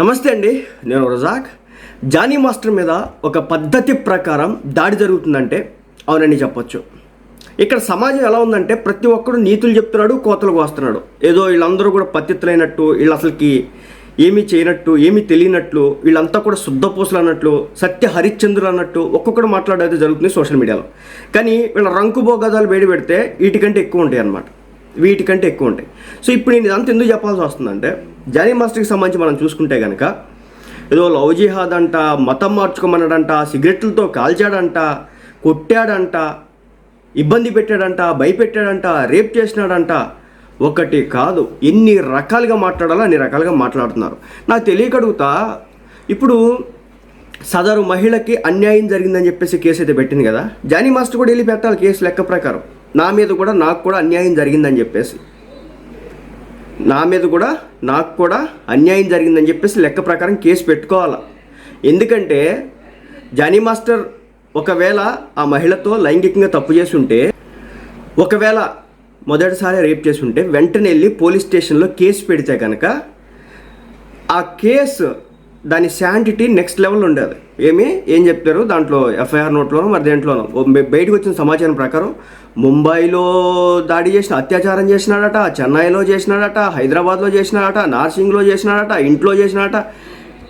నమస్తే అండి నేను రజాక్. జానీ మాస్టర్ మీద ఒక పద్ధతి ప్రకారం దాడి జరుగుతుందంటే అవునని చెప్పొచ్చు. ఇక్కడ సమాజం ఎలా ఉందంటే ప్రతి ఒక్కడు నీతులు చెప్తున్నాడు కోతలు కోస్తున్నాడు. ఏదో వీళ్ళందరూ కూడా పతిత్తులైనట్టు వీళ్ళు అసలుకి ఏమీ చేయనట్టు ఏమీ తెలియనట్లు వీళ్ళంతా కూడా శుద్ధపూసలు అన్నట్లు సత్య హరిశ్చంద్రులు అన్నట్టు ఒక్కొక్కడు మాట్లాడేది జరుగుతుంది సోషల్ మీడియాలో. కానీ వీళ్ళ రంకు భోగాదాలు వేడి పెడితే వీటికంటే ఎక్కువ ఉంటాయి అన్నమాట వీటికంటే ఎక్కువ ఉంటాయి. సో ఇప్పుడు నేను ఇదంతా ఎందుకు చెప్పాల్సి వస్తుందంటే జానీ మాస్టర్కి సంబంధించి మనం చూసుకుంటే కనుక ఏదో లవ్ జిహాద్ అంట మతం మార్చుకోమన్నాడంట సిగరెట్లతో కాల్చాడంట కొట్టాడంట ఇబ్బంది పెట్టాడంట భయపెట్టాడంట రేప్ చేసినాడంట. ఒకటి కాదు ఎన్ని రకాలుగా మాట్లాడాలో అన్ని రకాలుగా మాట్లాడుతున్నారు. నాకు తెలియకడుగుతా ఇప్పుడు సదరు మహిళకి అన్యాయం జరిగిందని చెప్పేసి కేసు అయితే పెట్టింది కదా జానీ మాస్టర్ కూడా వెళ్ళి పెట్టాలి కేసు లెక్క ప్రకారం. నా మీద కూడా నాకు కూడా అన్యాయం జరిగిందని చెప్పేసి. నా మీద కూడా నాకు కూడా అన్యాయం జరిగిందని చెప్పేసి లెక్క ప్రకారం కేసు పెట్టుకోవాలి. ఎందుకంటే జానీ మాస్టర్ ఒకవేళ ఆ మహిళతో లైంగికంగా తప్పు చేసి ఉంటే ఒకవేళ మొదటిసారి రేప్ చేసి ఉంటే వెంటనే వెళ్ళి పోలీస్ స్టేషన్లో కేసు పెడితే కనుక ఆ కేసు దాని శాంటిటీ నెక్స్ట్ లెవెల్ ఉండేది. ఏమి? ఏం చెప్తారు? దాంట్లో ఎఫ్ఐఆర్ నోట్లోనో మరి దేంట్లోనో. ఓ బయటకు వచ్చిన సమాచారం ప్రకారం ముంబైలో దాడి చేసిన అత్యాచారం చేసినాడట చెన్నైలో చేసినాడట హైదరాబాద్లో చేసినాడట నార్సింగ్లో చేసినాడట ఇంట్లో చేసినాడట.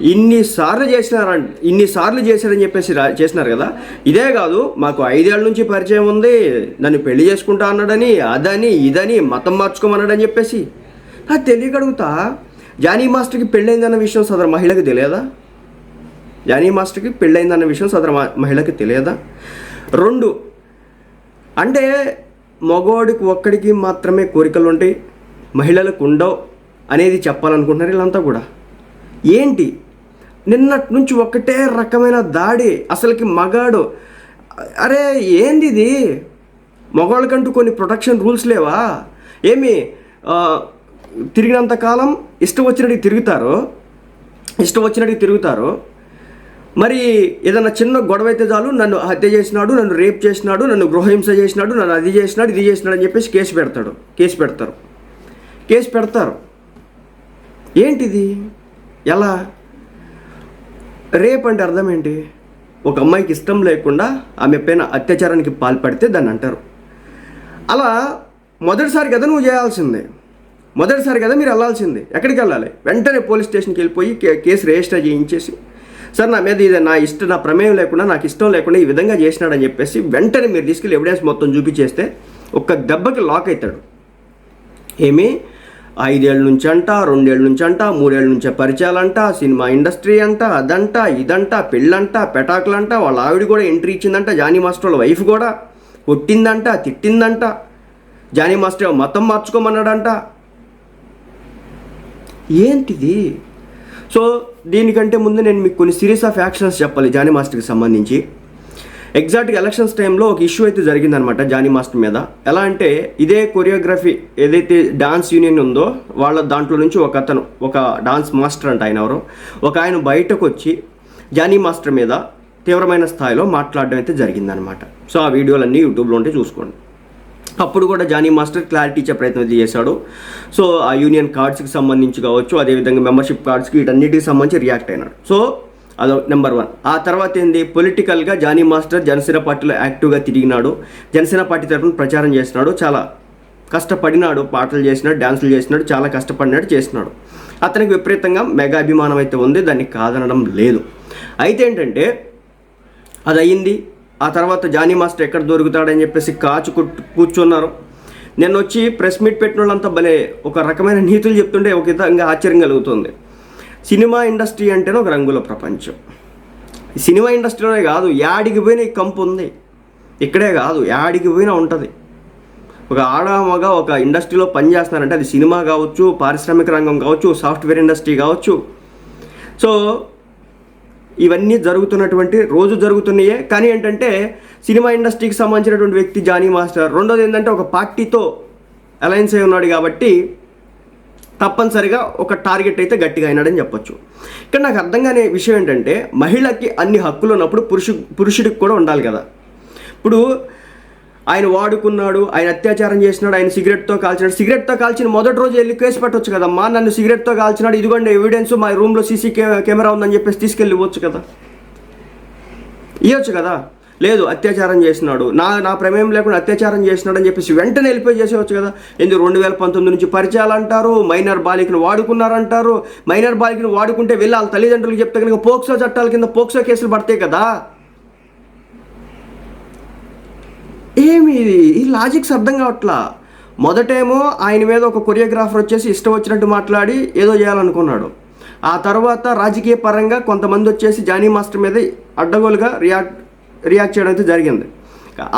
ఇన్నిసార్లు చేసినారంట ఇన్నిసార్లు చేశారని చెప్పేసి రా- చేసినారు కదా. ఇదే కాదు మాకు ఐదేళ్ళ నుంచి పరిచయం ఉంది. నన్ను పెళ్ళి చేసుకుంటా అన్నాడని అదని ఇదని మతం మార్చుకోమన్నాడని చెప్పేసి. నాకు తెలియక జానీ మాస్టర్కి పెళ్ళైందన్న విషయం సదరు మహిళకి తెలియదా? జానీ మాస్టర్కి పెళ్ళైందన్న విషయం సదరు మ- మహిళకి తెలియదా? రెండు అంటే మగవాడికి ఒక్కడికి మాత్రమే కోరికలు ఉంటాయి మహిళలకు ఉండవు అనేది చెప్పాలనుకుంటున్నారు వీళ్ళంతా కూడా. ఏంటి? నిన్నటి నుంచి ఒకటే రకమైన దాడి అసలుకి మగాడు అరే ఏంది ఇది మగవాళ్ళకంటూ కొన్ని ప్రొటెక్షన్ రూల్స్ లేవా? ఏమి తిరిగినంత కాలం ఇష్టం వచ్చినట్టు తిరుగుతారు ఇష్టం వచ్చినట్టు తిరుగుతారు మరి ఏదైనా చిన్న గొడవ అయితే చాలు నన్ను హత్య చేసినాడు నన్ను రేప్ చేసినాడు నన్ను గృహహింస చేసినాడు నన్ను అది చేసినాడు ఇది చేసినాడు అని చెప్పేసి కేసు పెడతాడు కేసు పెడతారు. కేసు పెడతారు. ఏంటిది? ఎలా? రేప్ అంటే అర్థం ఏంటి? ఒక అమ్మాయికి ఇష్టం లేకుండా ఆమె పైన అత్యాచారానికి పాల్పడితే దాన్ని అంటారు. అలా మొదటిసారి కదా నువ్వు చేయాల్సిందే? మొదటిసారి కదా మీరు వెళ్ళాల్సింది. ఎక్కడికి వెళ్ళాలి? వెంటనే పోలీస్ స్టేషన్కి వెళ్ళిపోయి కే- కేసు రిజిస్టర్ చేయించేసి సార్ నా మీద ఇది నా ఇష్టం నా ప్రమేయం లేకుండా నాకు ఇష్టం లేకుండా ఈ విధంగా చేసినాడని చెప్పేసి వెంటనే మీరు తీసుకెళ్ళి ఎవిడెన్స్ మొత్తం చూపించేస్తే ఒక్క దెబ్బకి లాక్ అవుతాడు ఏమి? ఐదేళ్ళ నుంచి అంట రెండేళ్ళ నుంచి అంట మూడేళ్ళ నుంచే పరిచయాలంట సినిమా ఇండస్ట్రీ అంట అదంట ఇదంట పెళ్ళంట పెటాకులంట వాళ్ళ ఆవిడ కూడా ఎంట్రీ ఇచ్చిందంట జానీ మాస్టర్ వాళ్ళ వైఫ్ కూడా. కొట్టిందంట తిట్టిందంట. జానీ మాస్టర్ మతం మార్చుకోమన్నాడంట. ఏంటిది? సో దీనికంటే ముందు నేను మీకు కొన్ని సిరీస్ ఆఫ్ యాక్షన్స్ చెప్పాలి జానీ మాస్టర్కి సంబంధించి. ఎగ్జాక్ట్గా ఎలక్షన్స్ టైంలో ఒక ఇష్యూ అయితే జరిగిందనమాట జానీ మాస్టర్ మీద. ఎలా అంటే ఇదే కొరియోగ్రఫీ ఏదైతే డాన్స్ యూనియన్ ఉందో వాళ్ళ దాంట్లో నుంచి ఒక అతను ఒక డాన్స్ మాస్టర్ అంట ఆయన ఎవరు ఒక ఆయన బయటకు వచ్చి జానీ మాస్టర్ మీద తీవ్రమైన స్థాయిలో మాట్లాడడం అయితే జరిగిందనమాట. సో ఆ వీడియోలన్నీ యూట్యూబ్లో ఉంటే చూసుకోండి. అప్పుడు కూడా జానీ మాస్టర్ క్లారిటీ ఇచ్చే ప్రయత్నం అయితే చేశాడు. సో ఆ యూనియన్ కార్డ్స్కి సంబంధించి కావచ్చు అదేవిధంగా మెంబర్షిప్ కార్డ్స్కి వీటన్నిటికి సంబంధించి రియాక్ట్ అయినాడు. సో అదో నెంబర్ వన్. ఆ తర్వాత ఏంది? పొలిటికల్గా జానీ మాస్టర్ జనసేన పార్టీలో యాక్టివ్గా తిరిగినాడు. జనసేన పార్టీ తరఫున ప్రచారం చేసినాడు చాలా కష్టపడినాడు పాటలు చేసినాడు డ్యాన్సులు చేసినాడు చాలా కష్టపడినాడు చేసినాడు. అతనికి విపరీతంగా మెగా అభిమానం అయితే ఉంది. దాన్ని కాదనడం లేదు. అయితే ఏంటంటే అది అయ్యింది ఆ తర్వాత జానీ మాస్టర్ ఎక్కడ దొరుకుతాడని చెప్పేసి కాచు కూర్చున్నారు. నేను వచ్చి ప్రెస్ మీట్ పెట్టిన వాళ్ళంతా భలే ఒక రకమైన నీతులు చెప్తుంటే ఒక విధంగా ఆశ్చర్యం కలుగుతుంది. సినిమా ఇండస్ట్రీ అంటేనే ఒక రంగుల ప్రపంచం. ఈ సినిమా ఇండస్ట్రీలోనే కాదు యాడికి పోయిన ఈ కంపు ఉంది. ఇక్కడే కాదు యాడికి పోయినా ఉంటుంది. ఒక ఆడ మగ ఒక ఇండస్ట్రీలో పనిచేస్తున్నారంటే అది సినిమా కావచ్చు పారిశ్రామిక రంగం కావచ్చు సాఫ్ట్వేర్ ఇండస్ట్రీ కావచ్చు. సో ఇవన్నీ జరుగుతున్నటువంటి రోజు జరుగుతున్నాయే. కానీ ఏంటంటే సినిమా ఇండస్ట్రీకి సంబంధించినటువంటి వ్యక్తి జానీ మాస్టర్. రెండోది ఏంటంటే ఒక పార్టీతో అలయన్స్ అయి ఉన్నాడు కాబట్టి తప్పనిసరిగా ఒక టార్గెట్ అయితే గట్టిగా అయినాడని చెప్పొచ్చు. ఇక్కడ నాకు అర్థం కాని విషయం ఏంటంటే మహిళకి అన్ని హక్కులు ఉన్నప్పుడు పురుషు పురుషుడికి కూడా ఉండాలి కదా. ఇప్పుడు ఆయన వాడుకున్నాడు ఆయన అత్యాచారం చేసినాడు ఆయన సిగరెట్తో కాల్చినాడు. సిగరెట్తో కాల్చిన మొదటి రోజు వెళ్ళి కేసు పెట్టొచ్చు కదమ్మా నన్ను సిగరెట్తో కాల్చినాడు ఇదిగోండి ఎవిడెన్స్ మా రూమ్లో సీసీ కెమెరా ఉందని చెప్పేసి తీసుకెళ్ళి ఇవ్వచ్చు కదా? ఇవ్వచ్చు కదా? లేదు అత్యాచారం చేసినాడు. నా నా ప్రమేయం లేకుండా అత్యాచారం చేసినాడు అని చెప్పేసి వెంటనే వెళ్ళిపోయి చేసేవచ్చు కదా? ఎందుకు రెండు వేల పంతొమ్మిది నుంచి పరిచయాలు అంటారు మైనర్ బాలికను వాడుకున్నారంటారు. మైనర్ బాలికను వాడుకుంటే వెళ్ళి వాళ్ళ తల్లిదండ్రులకు చెప్తే కనుక పోక్సో చట్టాల కింద పోక్సో కేసులు పడతాయి కదా? ఏమి? ఇది ఈ లాజిక్స్ అర్థం కావట్లా? మొదటేమో ఆయన మీద ఒక కొరియోగ్రాఫర్ వచ్చేసి ఇష్టం వచ్చినట్టు మాట్లాడి ఏదో చేయాలనుకున్నాడు. ఆ తర్వాత రాజకీయ పరంగా కొంతమంది వచ్చేసి జానీ మాస్టర్ మీద అడ్డగోలుగా రియాక్ట్ రియాక్ట్ చేయడం అయితే జరిగింది.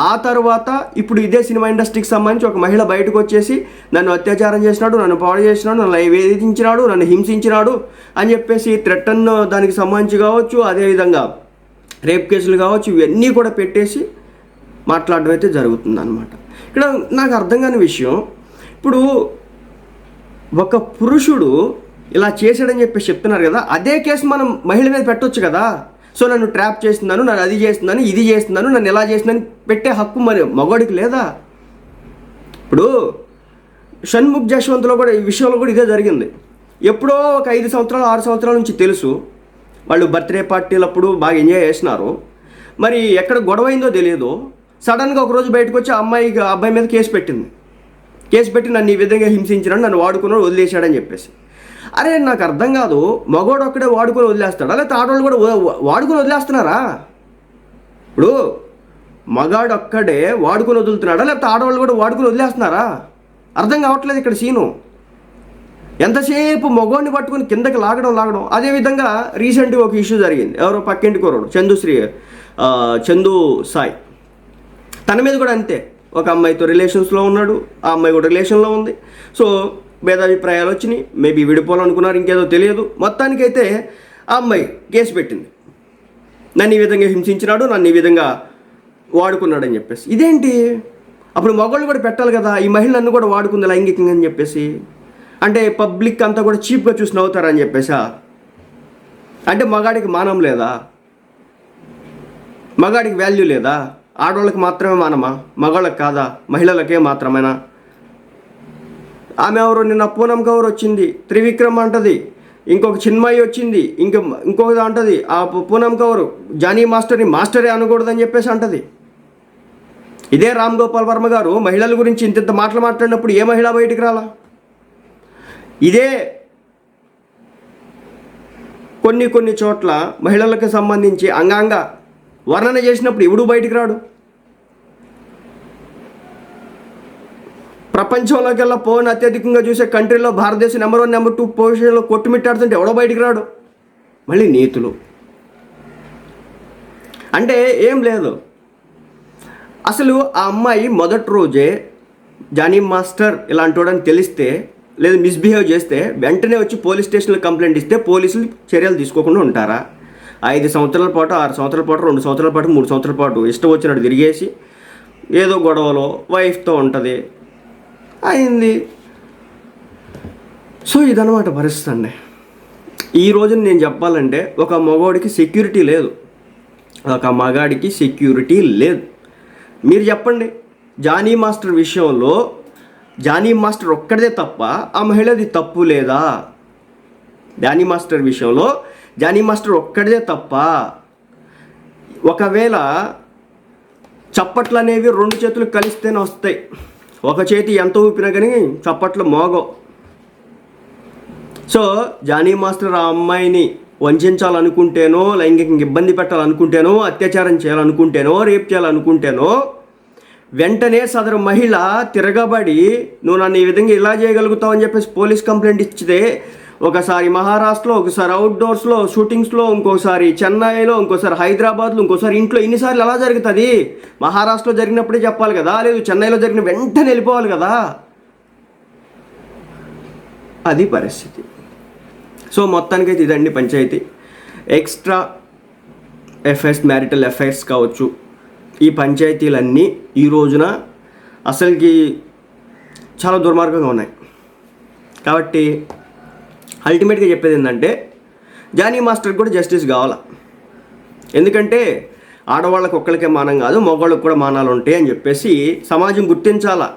ఆ తర్వాత ఇప్పుడు ఇదే సినిమా ఇండస్ట్రీకి సంబంధించి ఒక మహిళ బయటకు వచ్చేసి నన్ను అత్యాచారం చేసినాడు నన్ను పాడు చేసినాడు నన్ను వేధించినాడు నన్ను హింసించినాడు అని చెప్పేసి థ్రెటన్ దానికి సంబంధించి కావచ్చు అదేవిధంగా రేప్ కేసులు కావచ్చు ఇవన్నీ కూడా పెట్టేసి మాట్లాడడం అయితే జరుగుతుంది అనమాట ఇక్కడ నాకు అర్థం కాని విషయం ఇప్పుడు ఒక పురుషుడు ఇలా చేశాడని చెప్పేసి చెప్తున్నారు కదా అదే కేసు మనం మహిళ మీద పెట్టొచ్చు కదా. సో నన్ను ట్రాప్ చేస్తున్నాను నన్ను అది చేస్తున్నాను ఇది చేస్తున్నాను నన్ను ఎలా చేస్తున్నాను పెట్టే హక్కు మరి మగవాడికి లేదా? ఇప్పుడు షణ్ముఖ్ జశ్వంత్లో కూడా ఈ విషయంలో కూడా ఇదే జరిగింది. ఎప్పుడో ఒక ఐదు సంవత్సరాలు ఆరు సంవత్సరాల నుంచి తెలుసు వాళ్ళు బర్త్డే పార్టీలప్పుడు బాగా ఎంజాయ్ చేసినారు. మరి ఎక్కడ గొడవ అయిందో తెలియదు. సడన్గా ఒకరోజు బయటకు వచ్చి అమ్మాయి అబ్బాయి మీద కేసు పెట్టింది. కేసు పెట్టి నన్ను ఈ విధంగా హింసించడం నన్ను వాడుకున్నాడు వదిలేశాడని చెప్పేసి. అరే నాకు అర్థం కాదు మగోడు ఒక్కడే వాడుకొని వదిలేస్తాడా? లేకపోతే ఆడవాళ్ళు కూడా వాడుకొని వదిలేస్తున్నారా? ఇప్పుడు మగాడు ఒక్కడే వాడుకొని వదులుతున్నాడా? లేకపోతే ఆడవాళ్ళు కూడా వాడుకొని వదిలేస్తున్నారా? అర్థం కావట్లేదు ఇక్కడ సీను. ఎంతసేపు మగోడిని పట్టుకొని కిందకి లాగడం లాగడం. అదేవిధంగా రీసెంట్గా ఒక ఇష్యూ జరిగింది. ఎవరో పక్కింటి కుర్రోడు చందుశ్రీ చందు సాయి. తన మీద కూడా అంతే. ఒక అమ్మాయితో రిలేషన్స్లో ఉన్నాడు ఆ అమ్మాయి కూడా రిలేషన్లో ఉంది. సో భేదాభిప్రాయాలు వచ్చినాయి. మేబీ విడిపోవాలనుకున్నారు ఇంకేదో తెలియదు. మొత్తానికైతే ఆ అమ్మాయి కేసు పెట్టింది. నన్ను ఈ విధంగా హింసించినాడు నన్ను ఈ విధంగా వాడుకున్నాడని చెప్పేసి. ఇదేంటి? అప్పుడు మగవాళ్ళు కూడా పెట్టాలి కదా. ఈ మహిళ నన్ను కూడా వాడుకుంది లైంగికంగా అని చెప్పేసి. అంటే పబ్లిక్ అంతా కూడా చీప్గా చూసి నవ్వుతారని చెప్పేసా. అంటే మగాడికి మానం లేదా? మగాడికి వాల్యూ లేదా? ఆడవాళ్ళకి మాత్రమే మానమా? మగవాళ్ళకి కాదా? మహిళలకే మాత్రమేనా? ఆమె ఎవరు? నిన్న పూనం కౌర్ వచ్చింది? త్రివిక్రమ్ అంటది. ఇంకొక చిన్మయి వచ్చింది. ఇంక ఇంకొకది అంటది. ఆ పూనం కౌర్ జానీ మాస్టర్ని మాస్టరే అనకూడదని చెప్పేసి అంటది. ఇదే రామ్ గోపాల్ వర్మ గారు మహిళల గురించి ఇంత ఇంత మాటలు మాట్లాడినప్పుడు ఏ మహిళ బయటికి రాలా? ఇదే కొన్ని కొన్ని చోట్ల మహిళలకు సంబంధించి అంగాంగ వర్ణన చేసినప్పుడు ఎవడు బయటికి రాడు? ప్రపంచంలోకెల్లా ఫోన్ అత్యధికంగా చూసే కంట్రీలో భారతదేశం నెంబర్ వన్ నెంబర్ టూ పొజిషన్లో కొట్టుమిట్టాడుతుంటే ఎవడో బయటికి రాడు? మళ్ళీ నీతులు. అంటే ఏం లేదు. అసలు ఆ అమ్మాయి మొదటి రోజే జానీ మాస్టర్ ఇలాంటి వాడని తెలిస్తే లేదా మిస్బిహేవ్ చేస్తే వెంటనే వచ్చి పోలీస్ స్టేషన్లో కంప్లైంట్ ఇస్తే పోలీసులు చర్యలు తీసుకోకుండా ఉంటారా? ఐదు సంవత్సరాల పాటు ఆరు సంవత్సరాల పాటు రెండు సంవత్సరాల పాటు మూడు సంవత్సరాల పాటు ఇష్టం వచ్చినట్టు తిరిగేసి ఏదో గొడవలో వైఫ్తో ఉంటుంది. అయింది. సో ఇదనమాట పరిస్థితి అండి. ఈ రోజున నేను చెప్పాలంటే ఒక మగవాడికి సెక్యూరిటీ లేదు. ఒక మగాడికి సెక్యూరిటీ లేదు. మీరు చెప్పండి జానీ మాస్టర్ విషయంలో జానీ మాస్టర్ ఒక్కడిదే తప్ప ఆ మహిళది తప్పు లేదా? జానీ మాస్టర్ విషయంలో జానీ మాస్టర్ ఒక్కడిదే తప్ప ఒకవేళ చప్పట్లు అనేవి రెండు చేతులు కలిస్తేనే వస్తాయి. ఒక చేతి ఎంత ఊపినా కానీ చప్పట్లు మోగో సో జానీ మాస్టర్ ఆ అమ్మాయిని వంచాలనుకుంటేనో లైంగికంగా ఇబ్బంది పెట్టాలనుకుంటేనో అత్యాచారం చేయాలనుకుంటేనో రేప్ చేయాలనుకుంటేనో వెంటనే సదరు మహిళ తిరగబడి నువ్వు నన్ను ఈ విధంగా ఇలా చేయగలుగుతావు అని చెప్పేసి పోలీస్ కంప్లైంట్ ఇచ్చితే ఒకసారి మహారాష్ట్రలో ఒకసారి అవుట్డోర్స్లో షూటింగ్స్లో ఇంకోసారి చెన్నైలో ఇంకోసారి హైదరాబాద్లో ఇంకోసారి ఇంట్లో ఇన్నిసార్లు ఎలా జరుగుతుంది? మహారాష్ట్రలో జరిగినప్పుడే చెప్పాలి కదా? లేదు చెన్నైలో జరిగిన వెంటనే వెళ్ళిపోవాలి కదా? అది పరిస్థితి. సో మొత్తానికైతే ఇదండి panchayat. Extra affairs marital affairs కావచ్చు. ఈ పంచాయతీలన్నీ ఈ రోజున అసలుకి చాలా దుర్మార్గంగా ఉన్నాయి. కాబట్టి అల్టిమేట్గా చెప్పేది ఏంటంటే జానీ మాస్టర్ కూడా జస్టిస్ కావాలా. ఎందుకంటే ఆడవాళ్ళకి ఒక్కరికే మానం కాదు మగవాళ్ళకి కూడా మానాలు ఉంటాయి అని చెప్పేసి సమాజం గుర్తించాలా.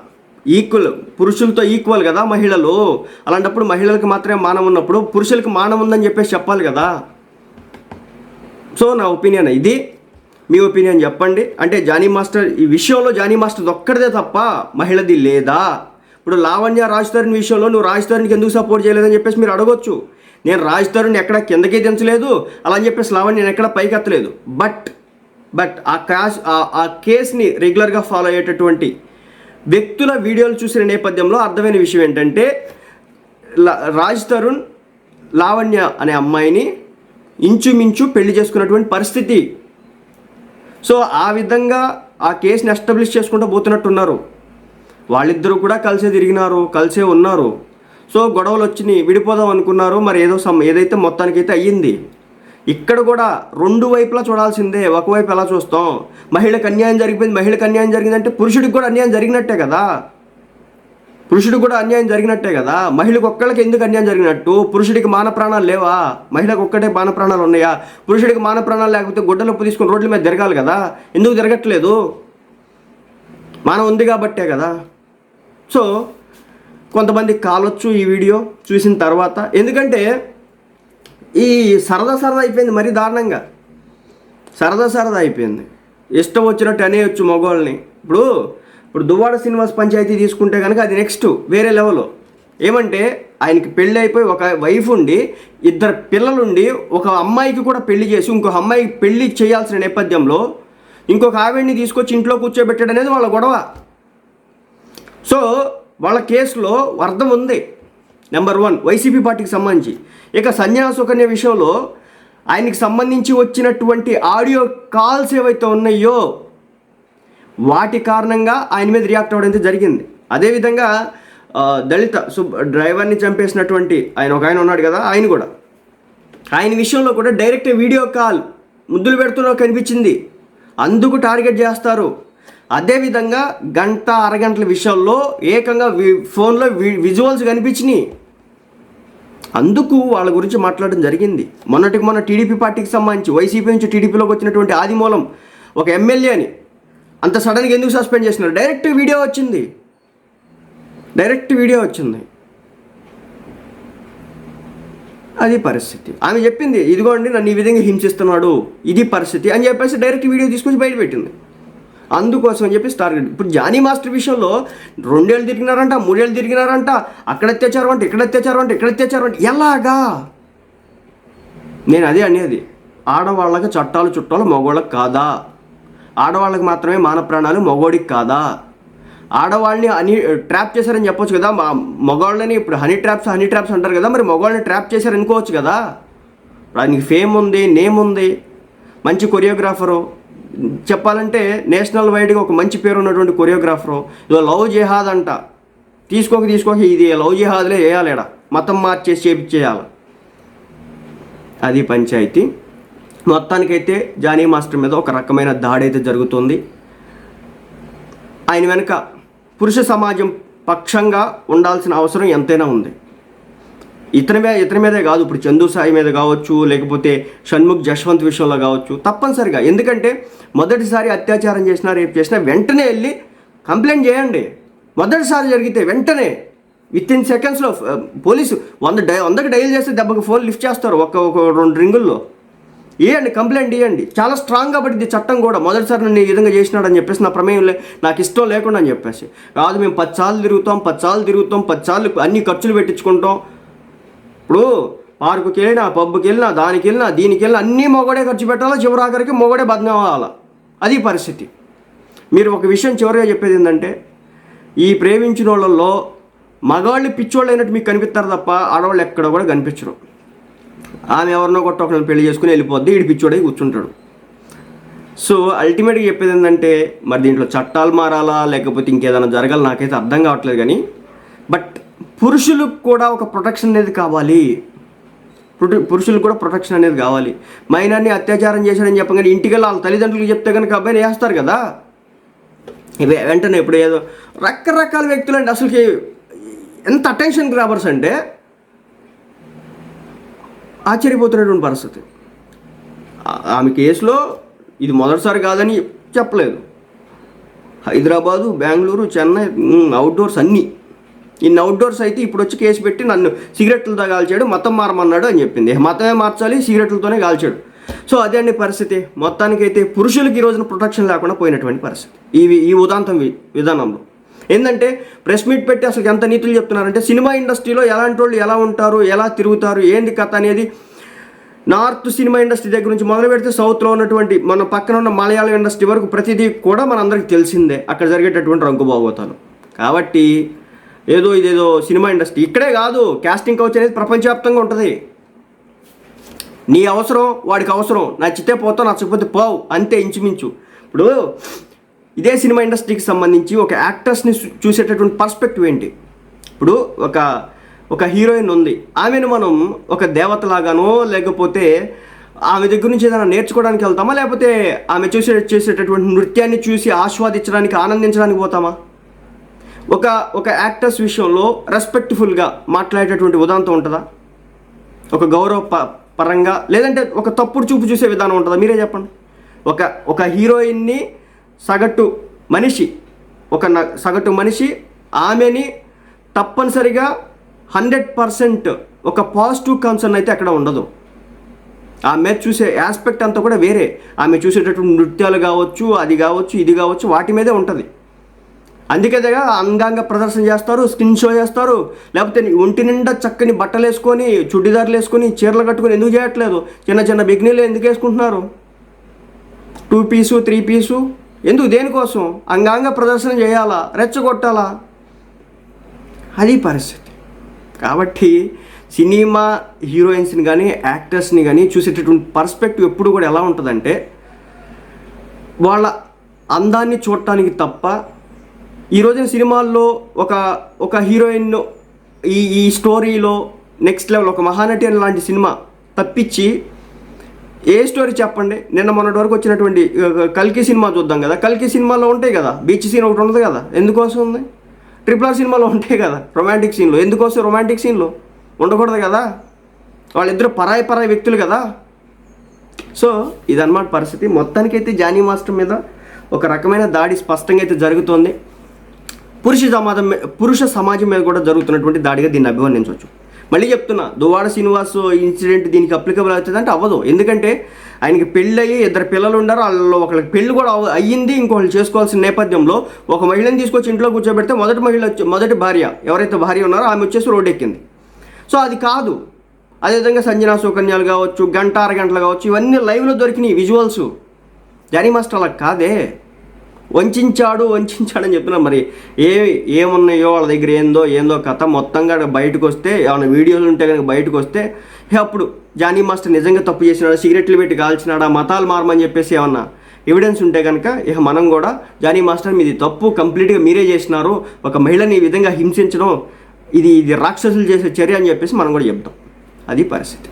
ఈక్వల్ పురుషులతో ఈక్వల్ కదా మహిళలు. అలాంటప్పుడు మహిళలకు మాత్రమే మానం ఉన్నప్పుడు పురుషులకు మానం ఉందని చెప్పేసి చెప్పాలి కదా. సో నా ఒపీనియన్ ఇది. మీ ఒపీనియన్ చెప్పండి. అంటే జానీ మాస్టర్ ఈ విషయంలో జానీ మాస్టర్ ఒక్కడిదే తప్ప మహిళది లేదా? ఇప్పుడు లావణ్య రాజ్ తరుణ్ విషయంలో నువ్వు రాజ్ తరుణ్కి ఎందుకు సపోర్ట్ చేయలేదని చెప్పేసి మీరు అడగొచ్చు. నేను రాజ్ తరుణ్ ఎక్కడ కిందకి దించలేదు. అలా అని చెప్పేసి లావణ్య నేను ఎక్కడ పైకి ఎత్తలేదు. బట్ బట్ ఆ క్యాష్ ఆ- ఆ కేసుని రెగ్యులర్గా ఫాలో అయ్యేటటువంటి వ్యక్తుల వీడియోలు చూసిన నేపథ్యంలో అర్థమైన విషయం ఏంటంటే లా- రాజ్ తరుణ్ లావణ్య అనే అమ్మాయిని ఇంచుమించు పెళ్ళి చేసుకున్నటువంటి పరిస్థితి. సో ఆ విధంగా ఆ కేసుని ఎస్టాబ్లిష్ చేసుకుంటూ పోతున్నట్టున్నారు. వాళ్ళిద్దరూ కూడా కలిసే తిరిగినారు కలిసే ఉన్నారు. సో గొడవలు వచ్చినాయి విడిపోదాం అనుకున్నారు. మరి ఏదో సమ్ ఏదైతే మొత్తానికైతే అయ్యింది. ఇక్కడ కూడా రెండు వైపులా చూడాల్సిందే. ఒకవైపు ఎలా చూస్తాం? మహిళకు అన్యాయం జరిగిపోయింది మహిళకు అన్యాయం జరిగిందంటే పురుషుడికి కూడా అన్యాయం జరిగినట్టే కదా. పురుషుడికి కూడా అన్యాయం జరిగినట్టే కదా. మహిళకు ఒక్కళ్ళకి ఎందుకు అన్యాయం జరిగినట్టు? పురుషుడికి మాన ప్రాణాలు లేవా? మహిళకు ఒక్కటే మాన ప్రాణాలు ఉన్నాయా? పురుషుడికి మాన ప్రాణాలు లేకపోతే గుడ్డలప్పు తీసుకుని రోడ్ల మీద జరగాలి కదా. ఎందుకు జరగట్లేదు మానం ఉంది కాబట్టే కదా. సో కొంతమంది కాలొచ్చు ఈ వీడియో చూసిన తర్వాత. ఎందుకంటే ఈ సరదా సరదా అయిపోయింది మరీ దారుణంగా. సరదా సరదా అయిపోయింది. ఇష్టం వచ్చినట్టు అనేయచ్చు మగవాళ్ళని. ఇప్పుడు ఇప్పుడు దువ్వాడ శ్రీనివాస్ పంచాయతీ తీసుకుంటే కనుక అది నెక్స్ట్ వేరే లెవెల్. ఏమంటే ఆయనకి పెళ్ళి అయిపోయి ఒక వైఫ్ ఉండి ఇద్దరు పిల్లలుండి ఒక అమ్మాయికి కూడా పెళ్ళి చేసి ఇంకొక అమ్మాయికి పెళ్ళి చేయాల్సిన నేపథ్యంలో ఇంకొక ఆవిడ్ని తీసుకొచ్చి ఇంట్లో కూర్చోబెట్టడం అనేది వాళ్ళ గొడవ. సో వాళ్ళ కేసులో అర్థం ఉంది. నెంబర్ వన్ వైసీపీ పార్టీకి సంబంధించి. ఇక సన్యాస సుకన్య విషయంలో ఆయనకి సంబంధించి వచ్చినటువంటి ఆడియో కాల్స్ ఏవైతే ఉన్నాయో వాటి కారణంగా ఆయన మీద రియాక్ట్ అవ్వడం అయితే జరిగింది. అదేవిధంగా దళిత సుబ్ డ్రైవర్ని చంపేసినటువంటి ఆయన ఒక ఆయన ఉన్నాడు కదా ఆయన కూడా. ఆయన విషయంలో కూడా డైరెక్ట్ వీడియో కాల్ ముద్దులు పెడుతున్నా కనిపించింది. అందుకు టార్గెట్ చేస్తారు. అదేవిధంగా గంట అరగంటల విషయంలో ఏకంగా వి ఫోన్లో వి విజువల్స్ కనిపించినాయి. అందుకు వాళ్ళ గురించి మాట్లాడడం జరిగింది. మొన్నటికి మొన్న టీడీపీ పార్టీకి సంబంధించి వైసీపీ నుంచి టీడీపీలోకి వచ్చినటువంటి ఆదిమూలం ఒక ఎమ్మెల్యేని అంత సడన్గా ఎందుకు సస్పెండ్ చేసినారు? డైరెక్ట్ వీడియో వచ్చింది. డైరెక్ట్ వీడియో వచ్చింది. అది పరిస్థితి. ఆమె చెప్పింది ఇదిగోండి నన్ను ఈ విధంగా హింసిస్తున్నాడు. ఇది పరిస్థితి అని చెప్పేసి డైరెక్ట్ వీడియో తీసుకొచ్చి బయట పెట్టింది. అందుకోసం అని చెప్పి టార్గెట్ ఇప్పుడు జానీ మాస్టర్ విషయంలో రెండేళ్ళు తిరిగినారంట మూడేళ్ళు తిరిగినారంట అక్కడ అత్యాచారం అంటే ఇక్కడ అత్యాచారం అంటే ఇక్కడ అత్యాచారం అంటే ఎలాగా? నేను అదే అనేది. ఆడవాళ్ళకి చట్టాలు చుట్టాలు మగవాళ్ళకి కాదా? ఆడవాళ్ళకి మాత్రమే మాన ప్రాణాలు మగోడికి కాదా? ఆడవాళ్ళని హనీ ట్రాప్ చేశారని చెప్పొచ్చు కదా మా మగవాళ్ళని ఇప్పుడు హనీ ట్రాప్స్ హనీ ట్రాప్స్ అంటారు కదా మరి మగవాళ్ళని ట్రాప్ చేశారనుకోవచ్చు కదా? ఆయనకి ఫేమ్ ఉంది నేమ్ ఉంది. మంచి కొరియోగ్రాఫరు. చెప్పాలంటే నేషనల్ వైడ్గా ఒక మంచి పేరు ఉన్నటువంటి కొరియోగ్రాఫరు ఇదో లవ్ జిహాద్ అంట. తీసుకోక తీసుకోక ఇది లవ్ జిహాద్లే వేయాలేడా మతం మార్చేసి చేపించేయాలి అది పంచాయతీ. మొత్తానికైతే జానీ మాస్టర్ మీద ఒక రకమైన దాడి అయితే జరుగుతుంది. ఆయన వెనుక పురుష సమాజం పక్షంగా ఉండాల్సిన అవసరం ఎంతైనా ఉంది. ఇతని మీద ఇతని మీదే కాదు. ఇప్పుడు చందు సాయి మీద కావచ్చు లేకపోతే షణ్ముఖ్ జశ్వంత్ విషయంలో కావచ్చు తప్పనిసరిగా. ఎందుకంటే మొదటిసారి అత్యాచారం చేసినా రేపు చేసినా వెంటనే వెళ్ళి కంప్లైంట్ చేయండి. మొదటిసారి జరిగితే వెంటనే విత్ ఇన్ సెకండ్స్లో పోలీసు వంద డై వందకి డైల్ చేస్తే దెబ్బకి ఫోన్ లిఫ్ట్ చేస్తారు ఒక్క ఒక రెండు రింగుల్లో. ఇవ్వండి కంప్లైంట్ ఇవ్వండి చాలా స్ట్రాంగ్గా పడింది చట్టం కూడా. మొదటిసారి నేను ఈ విధంగా చేసినాడని చెప్పేసి నా ప్రమేయం లే నాకు ఇష్టం లేకుండా అని చెప్పేసి. కాదు మేము పది సార్లు తిరుగుతాం పది సార్లు తిరుగుతాం పది సార్లు అన్ని ఖర్చులు పెట్టించుకుంటాం. ఇప్పుడు పార్కుకి వెళ్ళినా పబ్కి వెళ్ళినా దానికి వెళ్ళినా దీనికి వెళ్ళినా అన్నీ మొగడే ఖర్చు పెట్టాలా? చివరాఖరికి మొగడే బద్నం అవ్వాలా? అది పరిస్థితి. మీరు ఒక విషయం చివరిగా చెప్పేది ఏంటంటే ఈ ప్రేమించిన వాళ్ళల్లో మగవాళ్ళు పిచ్చోళ్ళు అయినట్టు మీకు కనిపిస్తారు తప్ప ఆడవాళ్ళు ఎక్కడ కూడా కనిపించరు. ఆమె ఎవరినో కొట్ట ఒకరిని పెళ్ళి చేసుకుని వెళ్ళిపోద్ది ఈడు పిచ్చోడై కూర్చుంటాడు. సో అల్టిమేట్గా చెప్పేది ఏంటంటే మరి దీంట్లో చట్టాలు మారాలా? లేకపోతే ఇంకేదైనా జరగాలి? నాకైతే అర్థం కావట్లేదు కానీ బట్ పురుషులకు కూడా ఒక ప్రొటెక్షన్ అనేది కావాలి. పురు- పురుషులకు కూడా ప్రొటెక్షన్ అనేది కావాలి. మైనాన్ని అత్యాచారం చేశాడని చెప్పగానే ఇంటికి వాళ్ళ తల్లిదండ్రులకు చెప్తే కనుక అబ్బాయిని వేస్తారు కదా? ఇవే వెంటనే ఇప్పుడు ఏదో రకరకాల వ్యక్తులు అంటే అసలుకి ఎంత అటెన్షన్ గ్రాబర్స్ అంటే ఆశ్చర్యపోతున్నటువంటి పరిస్థితి. ఆమె కేసులో ఇది మొదటిసారి కాదని చెప్పలేదు. హైదరాబాదు బెంగళూరు చెన్నై అవుట్డోర్స్ అన్నీ. ఇన్ని అవుట్డోర్స్ అయితే ఇప్పుడు వచ్చి కేసు పెట్టి నన్ను సిగరెట్లతో కాల్చాడు మతం మారమన్నాడు అని చెప్పింది. మతమే మార్చాలి సిగరెట్లతోనే కాల్చాడు సో అదే అండి పరిస్థితి. మొత్తానికైతే పురుషులకి ఈ రోజున ప్రొటెక్షన్ లేకుండా పోయినటువంటి పరిస్థితి. ఇవి ఈ ఉదాంతం విధానంలో. ఏంటంటే ప్రెస్ మీట్ పెట్టి అసలు ఎంత నీతులు చెప్తున్నారంటే సినిమా ఇండస్ట్రీలో ఎలాంటి వాళ్ళు ఎలా ఉంటారు ఎలా తిరుగుతారు ఏంది కథ అనేది నార్త్ సినిమా ఇండస్ట్రీ దగ్గర నుంచి మొదలు పెడితే సౌత్లో ఉన్నటువంటి మన పక్కన ఉన్న మలయాళం ఇండస్ట్రీ వరకు ప్రతిదీ కూడా మనందరికీ తెలిసిందే అక్కడ జరిగేటటువంటి రంగు బాగోతాలు కాబట్టి ఏదో ఇదేదో సినిమా ఇండస్ట్రీ. ఇక్కడే కాదు క్యాస్టింగ్ కౌచ్ అనేది ప్రపంచవ్యాప్తంగా ఉంటుంది. నీ అవసరం వాడికి అవసరం. నచ్చితే పోతావు నచ్చకపోతే పోవు. అంతే ఇంచుమించు. ఇప్పుడు ఇదే సినిమా ఇండస్ట్రీకి సంబంధించి ఒక యాక్టర్స్ని చూసేటటువంటి పర్స్పెక్టివ్ ఏంటి? ఇప్పుడు ఒక ఒక హీరోయిన్ ఉంది. ఆమెను మనం ఒక దేవతలాగానో లేకపోతే ఆమె దగ్గర నుంచి ఏదైనా నేర్చుకోవడానికి వెళ్తామా? లేకపోతే ఆమె చూసే చేసేటటువంటి నృత్యాన్ని చూసి ఆస్వాదించడానికి ఆనందించడానికి పోతామా? ఒక ఒక యాక్టర్స్ విషయంలో రెస్పెక్ట్ఫుల్గా మాట్లాడేటటువంటి ఉదాంతం ఉంటుందా? ఒక గౌరవ ప పరంగా లేదంటే ఒక తప్పుడు చూపు చూసే విధానం ఉంటుందా? మీరే చెప్పండి. ఒక ఒక హీరోయిన్ని సగటు మనిషి ఒక న- సగటు మనిషి ఆమెని తప్పనిసరిగా హండ్రెడ్ పర్సెంట్ ఒక పాజిటివ్ కన్సర్న్ అయితే అక్కడ ఉండదు. ఆమె చూసే ఆస్పెక్ట్ అంతా కూడా వేరే. ఆమె చూసేటటువంటి నృత్యాలు కావచ్చు అది కావచ్చు ఇది కావచ్చు వాటి మీదే ఉంటుంది. అందుకే అంగాంగ ప్రదర్శన చేస్తారు స్కిన్ షో చేస్తారు. లేకపోతే ఒంటి నిండా చక్కని బట్టలు వేసుకొని చుడిదార్లు వేసుకొని చీరలు కట్టుకొని ఎందుకు చేయట్లేదు? చిన్న చిన్న బిగ్నీలు ఎందుకు వేసుకుంటున్నారు? టూ పీసు త్రీ పీసు ఎందుకు దేనికోసం? అంగాంగ ప్రదర్శన చేయాలా? రెచ్చగొట్టాలా? అది పరిస్థితి. కాబట్టి సినిమా హీరోయిన్స్ని కానీ యాక్టర్స్ని కానీ చూసేటటువంటి పర్స్పెక్టివ్ ఎప్పుడు కూడా ఎలా ఉంటుందంటే వాళ్ళ అందాన్ని చూడటానికి తప్ప ఈ రోజున సినిమాల్లో ఒక ఒక హీరోయిన్ ఈ ఈ స్టోరీలో నెక్స్ట్ లెవెల్ ఒక మహానటి అని లాంటి సినిమా తప్పించి ఏ స్టోరీ చెప్పండి? నిన్న మొన్నటి వరకు వచ్చినటువంటి కల్కి సినిమా చూద్దాం కదా. కల్కి సినిమాలో ఉంటాయి కదా. బీచ్ సీన్ ఒకటి ఉండదు కదా. ఎందుకోసం ఉంది? ట్రిపుల్ ఆర్ సినిమాలో ఉంటాయి కదా రొమాంటిక్ సీన్లో ఎందుకోసం రొమాంటిక్ సీన్లో ఉండకూడదు కదా. వాళ్ళిద్దరు పరాయి పరాయి వ్యక్తులు కదా. సో ఇదన్నమాట పరిస్థితి. మొత్తానికైతే జానీ మాస్టర్ మీద ఒక రకమైన దాడి స్పష్టంగా అయితే జరుగుతోంది. పురుష సమాజం పురుష సమాజం మీద కూడా జరుగుతున్నటువంటి దాడిగా దీన్ని అభివర్ణించవచ్చు. మళ్ళీ చెప్తున్నా దువాడ శ్రీనివాస్ ఇన్సిడెంట్ దీనికి అప్లికబుల్ అవుతుందంటే అవ్వదు. ఎందుకంటే ఆయనకి పెళ్ళి అయ్యి ఇద్దరు పిల్లలు ఉన్నారు వాళ్ళలో ఒకరికి పెళ్ళి కూడా అయ్యింది ఇంకొకళ్ళు చేసుకోవాల్సిన నేపథ్యంలో ఒక మహిళని తీసుకొచ్చి ఇంట్లో కూర్చోబెడితే మొదటి మహిళ మొదటి భార్య ఎవరైతే భార్య ఉన్నారో ఆమె వచ్చేసి రోడ్డు ఎక్కింది సో అది కాదు. అదేవిధంగా సంజనా సుకన్యాలు కావచ్చు గంట అరగంటలు కావచ్చు ఇవన్నీ లైవ్లో దొరికినాయి విజువల్స్. జానీ మాస్టర్ అలా కాదే. వంచాడు వంచాడని చెప్పిన మరి ఏ ఏమున్నాయో వాళ్ళ దగ్గర ఏందో ఏందో కథ మొత్తంగా బయటకు వస్తే ఏమైనా వీడియోలు ఉంటే కనుక బయటకు వస్తే అప్పుడు జానీ మాస్టర్ నిజంగా తప్పు చేసినాడా సిగరెట్లు పెట్టి కాల్చినాడా మతాలు మారమని చెప్పేసి ఏమన్నా ఎవిడెన్స్ ఉంటే కనుక ఇక మనం కూడా జానీ మాస్టర్ మీది తప్పు కంప్లీట్గా మీరే చేసినారు ఒక మహిళని ఈ విధంగా హింసించడం ఇది ఇది రాక్షసులు చేసే చర్య అని చెప్పేసి మనం కూడా చెప్తాం. అది పరిస్థితి.